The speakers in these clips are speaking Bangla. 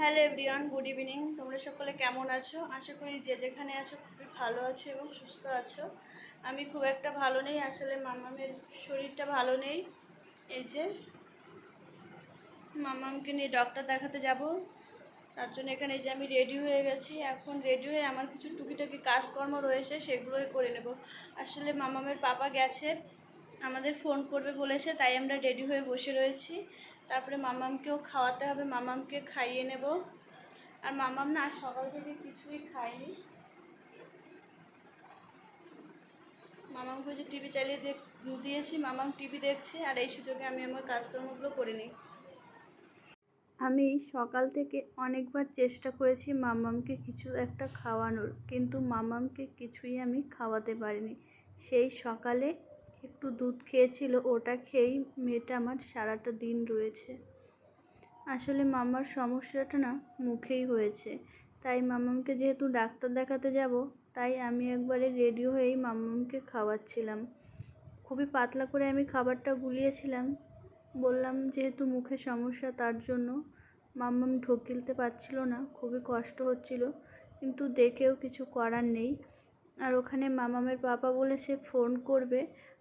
Hello everyone, good evening. তোমরা সকলে কেমন আছো? আশা করি যে যেখানে আছো খুবই ভালো আছো এবং সুস্থ আছো। আমি খুব একটা ভালো নেই, আসলে মামামের শরীরটা ভালো নেই। এই যে মামামকে নিয়ে ডক্টর দেখাতে যাব। তার জন্য এখানে যে আমি রেডি হয়ে গেছি। এখন রেডি হয়ে আমার কিছু টুকিটাকি কাজকর্ম রয়েছে, সেগুলোই করে নেব। আসলে মামামের পাপা গেছে, আমাদের ফোন করবে বলেছে, তাই আমরা রেডি হয়ে বসে রয়েছি। তারপরে মামামকেও খাওয়াতে হবে, মামামকে খাইয়ে নেব। আর মামাম না, সকাল থেকে কিছুই খায়নি। মামামকে যে টিভি চালিয়ে দিয়েছি, মামাম টিভি দেখছে, আর এই সুযোগে আমি আমার কাজকর্মগুলো করে নিই। আমি সকাল থেকে অনেকবার চেষ্টা করেছি মামামকে কিছু একটা খাওয়ানোর, কিন্তু মামামকে কিছুই আমি খাওয়াতে পারিনি। সেই সকালে একটু দুধ খেয়েছিল, ওটা খেয়েই মেয়েটা আমার সারাটা দিন রয়েছে। আসলে মামার সমস্যাটা না মুখেই হয়েছে। তাই মামামকে যেহেতু ডাক্তার দেখাতে যাব, তাই আমি একবারে রেডি হয়েই মামামকে খাওয়াচ্ছিলাম। খুবই পাতলা করে আমি খাবারটা গুলিয়েছিলাম। বললাম যেহেতু মুখে সমস্যা, তার জন্য মাম্মাম ঢোক গিলতে পারছিল না, খুবই কষ্ট হচ্ছিল। কিন্তু দেখেও কিছু করার নেই। আর ওখানে মামামের পাপা বলেছে, ফোন করবে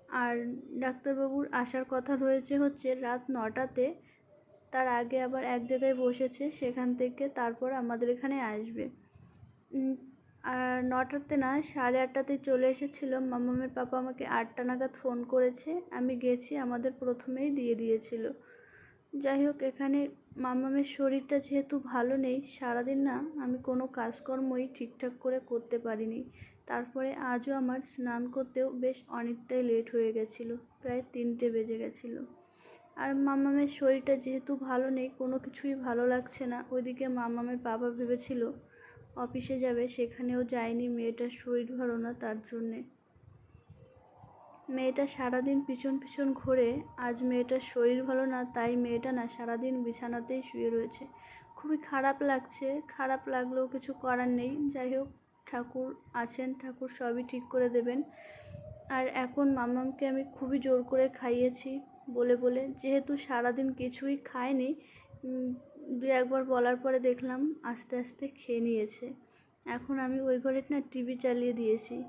আর ডাক্তারবাবুর আসার কথা রয়েছে হচ্ছে রাত নটাতে। তার আগে আবার এক জায়গায় বসেছে, সেখান থেকে তারপর আমাদের এখানে আসবে। আর নটাতে না সাড়ে আটটাতে চলে এসেছিল। মামামের পাপা আমাকে আটটা নাগাদ ফোন করেছে। আমি গেছি, আমাদের প্রথমেই দিয়ে দিয়েছিল। যাই হোক, এখানে মামামের শরীরটা যেহেতু ভালো নেই, সারাদিন না আমি কোনো কাজকর্মই ঠিকঠাক করে করতে পারিনি। তারপরে আজও আমার স্নান করতেও বেশ অনেকটাই লেট হয়ে গেছিল, প্রায় তিনটে বেজে গেছিল। আর মামামের শরীরটা যেহেতু ভালো নেই, কোনো কিছুই ভালো লাগছে না। ওইদিকে মামামের বাবা ভেবেছিল, অফিসে যাবে, সেখানেও যায়নি মেয়েটার শরীর ভালো না তার জন্যে। মেয়েটা সারাদিন পিছন পিছন ঘোরে, আজ মেয়েটার শরীর ভালো না, তাই মেয়েটা না, সারাদিন বিছানাতেই শুয়ে রয়েছে। খুবই খারাপ লাগছে, খারাপ লাগলেও কিছু করার নেই। যাই হোক, ঠাকুর আছেন, ঠাকুর সবই ঠিক করে দেবেন। আর এখন মামামকে আমি খুবই জোর করে খাইয়েছি, বলে বলে। যেহেতু সারাদিন কিছুই খায়নি দু একবার বলার পরে দেখলাম আস্তে আস্তে খেয়ে নিয়েছে। এখন আমি ওই ঘরে না টিভি চালিয়ে দিয়েছি।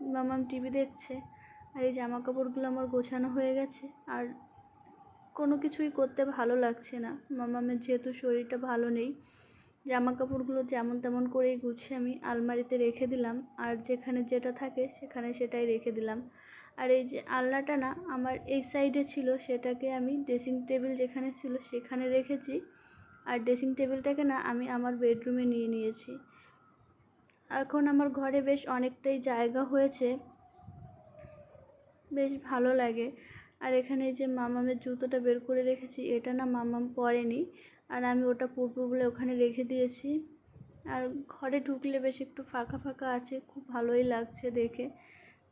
মামাম টিভি দেখছে। আর এই জামা কাপড়গুলো আমার গোছানো হয়ে গেছে। আর কোনো কিছুই করতে ভালো লাগছে না। মামামের যেহেতু শরীরটা ভালো নেই জামা কাপড়গুলো যেমন তেমন করেই গুছিয়ে আমি আলমারিতে রেখে দিলাম। আর যেখানে যেটা থাকে সেখানে সেটাই রেখে দিলাম। আর এই যে আলনাটা না, আমার এই সাইডে ছিল, সেটাকে আমি ড্রেসিং টেবিল যেখানে ছিল সেখানে রেখেছি। আর ড্রেসিং টেবিলটাকে না, আমি আমার বেডরুমে নিয়ে নিয়েছি। এখন আমার ঘরে বেশ অনেকটাই জায়গা হয়েছে। বেশ ভালো লাগে। আর এখানে যে মামামের জুতোটা বের করে রেখেছি, এটা না মামাম পরেনি। আর আমি ওটা পরবো বলে ওখানে রেখে দিয়েছি। আর ঘরে ঢুকলে বেশ একটু ফাঁকা ফাঁকা আছে, খুব ভালোই লাগছে দেখে।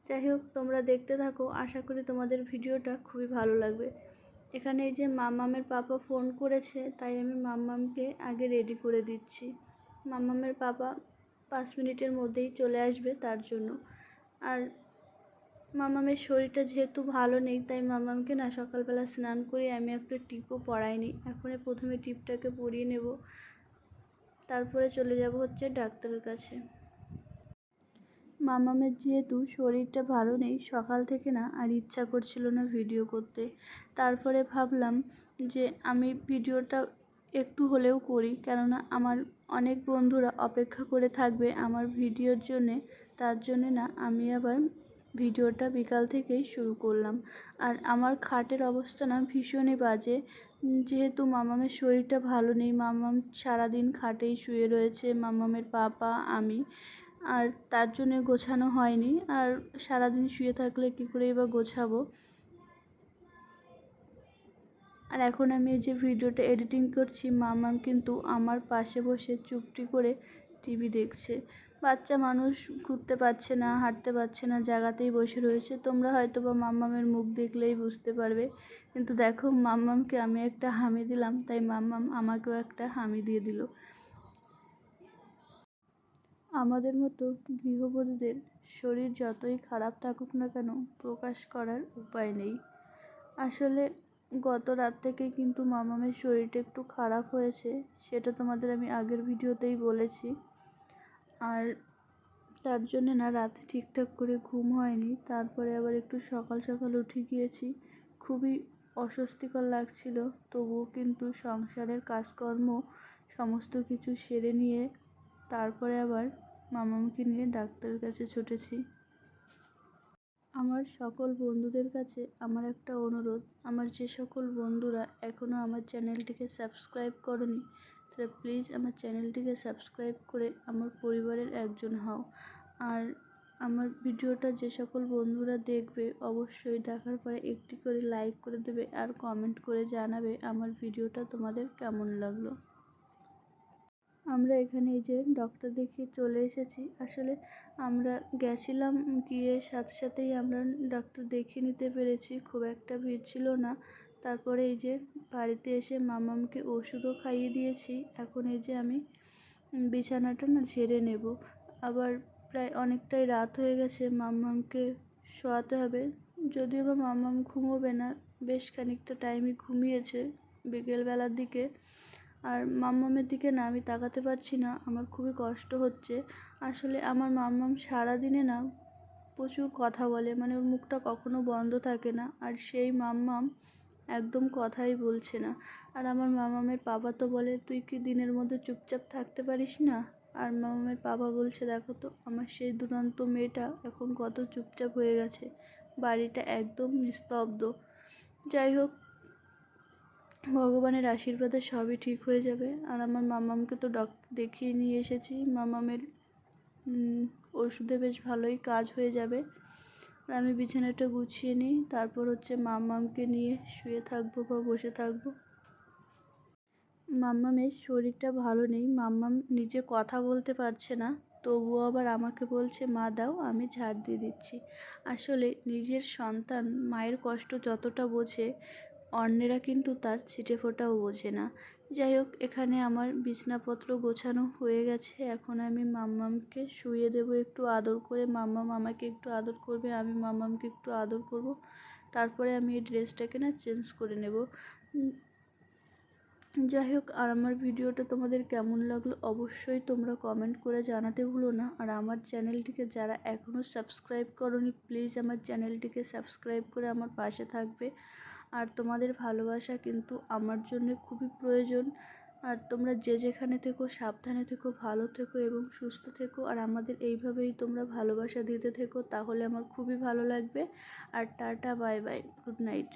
যাই হোক, তোমরা দেখতে থাকো, আশা করি তোমাদের ভিডিওটা খুবই ভালো লাগবে। এখানে এই যে মামামের পাপা ফোন করেছে, তাই আমি মামামকে আগে রেডি করে দিচ্ছি। মামামের পাপা পাঁচ মিনিটের মধ্যেই চলে আসবে তার জন্য। আর মামামের শরীরটা যেহেতু ভালো নেই, তাই মামামকে না সকালবেলা স্নান করে আমি একটা টিপও পরাইনি এখন প্রথমে টিপটাকে পরিয়ে নেব। তারপরে চলে যাব হচ্ছে ডাক্তারের কাছে। মামামের যেহেতু শরীরটা ভালো নেই, সকাল থেকে না আর ইচ্ছা করছিল না ভিডিও করতে। তারপরে ভাবলাম যে আমি ভিডিওটা একটু হলেও করি, কেননা আমার অনেক বন্ধুরা অপেক্ষা করে থাকবে আমার ভিডিওর জন্যে। তার জন্যে না আমি আবার ভিডিওটা বিকাল থেকেই শুরু করলাম। আর আমার খাটের অবস্থা না ভীষণই বাজে। যেহেতু মামামের শরীরটা ভালো নেই, মামাম সারাদিন খাটেই শুয়ে রয়েছে, মামামের পাপা, আমি। আর তার জন্যে গোছানো হয়নি। আর সারাদিন শুয়ে থাকলে কী করেই বা গোছাবো? আর এখন আমি এই যে ভিডিওটা এডিটিং করছি, মামাম কিন্তু আমার পাশে বসে চুপটি করে টিভি দেখছে। বাচ্চা মানুষ ঘুরতে পারছে না, হাঁটতে পারছে না, জায়গাতেই বসে রয়েছে। তোমরা হয়তো বা মাম্মামের মুখ দেখলেই বুঝতে পারবে। কিন্তু দেখো, মাম্মামকে আমি একটা হামি দিলাম, তাই মাম্মাম আমাকেও একটা হামি দিয়ে দিল। আমাদের মতো গৃহবধূদের শরীর যতই খারাপ থাকুক না কেন, প্রকাশ করার উপায় নেই। আসলে গত রাত থেকেই কিন্তু মামামের শরীরটা একটু খারাপ হয়েছে, সেটা তোমাদের আমি আগের ভিডিওতেই বলেছি। আর তার জন্য না রাতে ঠিকঠাক করে ঘুম হয়নি। তারপরে আবার একটু সকাল সকাল উঠে গিয়েছি। খুবই অস্বস্তিকর লাগছিল। তবুও কিন্তু সংসারের কাজকর্ম সমস্ত কিছু সেরে নিয়ে তারপরে আবার মামামকে নিয়ে ডাক্তারের কাছে ছুটেছি। আমার সকল বন্ধুদের কাছে আমার একটা অনুরোধ। আমার যে সকল বন্ধুরা এখনও আমার চ্যানেলটিকে সাবস্ক্রাইব করনি তারা প্লিজ আমার চ্যানেলটিকে সাবস্ক্রাইব করে আমার পরিবারের একজন হও। আর আমার ভিডিওটা যে সকল বন্ধুরা দেখবে, অবশ্যই দেখার পরে একটি করে লাইক করে দেবে আর কমেন্ট করে জানাবে আমার ভিডিওটা তোমাদের কেমন লাগল। আমরা এখানে এই যে ডক্টর দেখিয়ে চলে এসেছি। আসলে আমরা গেছিলাম গিয়ে সাথে সাথেই আমরা ডক্টর দেখিয়ে নিতে পেরেছি। খুব একটা ভিড় ছিল না। তারপরে এই যে বাড়িতে এসে মামামকে ওষুধও খাইয়ে দিয়েছি। এখন এই যে আমি বিছানাটা না ঝেড়ে নেব। আবার প্রায় অনেকটাই রাত হয়ে গেছে মাম্মামকে শোয়াতে হবে। যদিও বা মাম্মাম ঘুমোবে না, বেশ খানিকটা টাইমই ঘুমিয়েছে বিকেলবেলার দিকে। আর মাম্মামের দিকে না আমি তাকাতে পারছি না, আমার খুবই কষ্ট হচ্ছে। আসলে আমার মাম্মাম সারাদিনে না প্রচুর কথা বলে মানে ওর মুখটা কখনো বন্ধ থাকে না। আর সেই মাম্মাম একদম কথাই বলছে না। আর আমার মামামের বাবা তো বলে, তুই কি দিনের মধ্যে চুপচাপ থাকতে পারিস না? আর মামামের বাবা বলছে, দেখো তো, আমার সেই দুরন্ত মেয়েটা এখন কত চুপচাপ হয়ে গেছে। বাড়িটা একদম নিস্তব্ধ। যাই হোক, ভগবানের আশীর্বাদে সবই ঠিক হয়ে যাবে। আর আমার মামামকে তো ডক্টর দেখিয়ে নিয়ে এসেছি। মামামের ওষুধে বেশ ভালোই কাজ হয়ে যাবে। আর আমি বিছানাটা গুছিয়ে নিই। তারপর হচ্ছে মাম্মামকে নিয়ে শুয়ে থাকব বা বসে থাকব। মাম্মামের শরীরটা ভালো নেই। মাম্মাম নিজে কথা বলতে পারছে না। তবুও আবার আমাকে বলছে, মা, দাও, আমি ঝাড় দিয়ে দিচ্ছি। আসলে নিজের সন্তান মায়ের কষ্ট যতটা বোঝে অন্যেরা কিন্তু তার ছিটে ফোটাও বোঝে না। যাই হোক এখানে আমার বিছনাপত্র গোছানো হয়ে গেছে। এখন আমি মাম্মামকে শুয়ে দেবো, একটু আদর করে। মাম্মাম আমাকে একটু আদর করবে, আমি মাম্মামকে একটু আদর করব। তারপরে আমি এই ড্রেসটাকে না চেঞ্জ করে নেব। যাই হোক আর আমার ভিডিওটা তোমাদের কেমন লাগল অবশ্যই তোমরা কমেন্ট করে জানাতে ভুলো না। আর আমার চ্যানেলটিকে যারা এখনও সাবস্ক্রাইব করনি প্লিজ আমার চ্যানেলটিকে সাবস্ক্রাইব করে আমার পাশে থাকবে। আর তোমাদের ভালোবাসা কিন্তু আমার জন্য খুবই প্রয়োজন। আর তোমরা যে যেখানে থেকো, সাবধানে থেকো, ভালো থেকো এবং সুস্থ থেকো। আর আমাদের এইভাবেই তোমরা ভালোবাসা দিতে থেকো, তাহলে আমার খুবই ভালো লাগবে। আর ta-ta, bye bye, good night.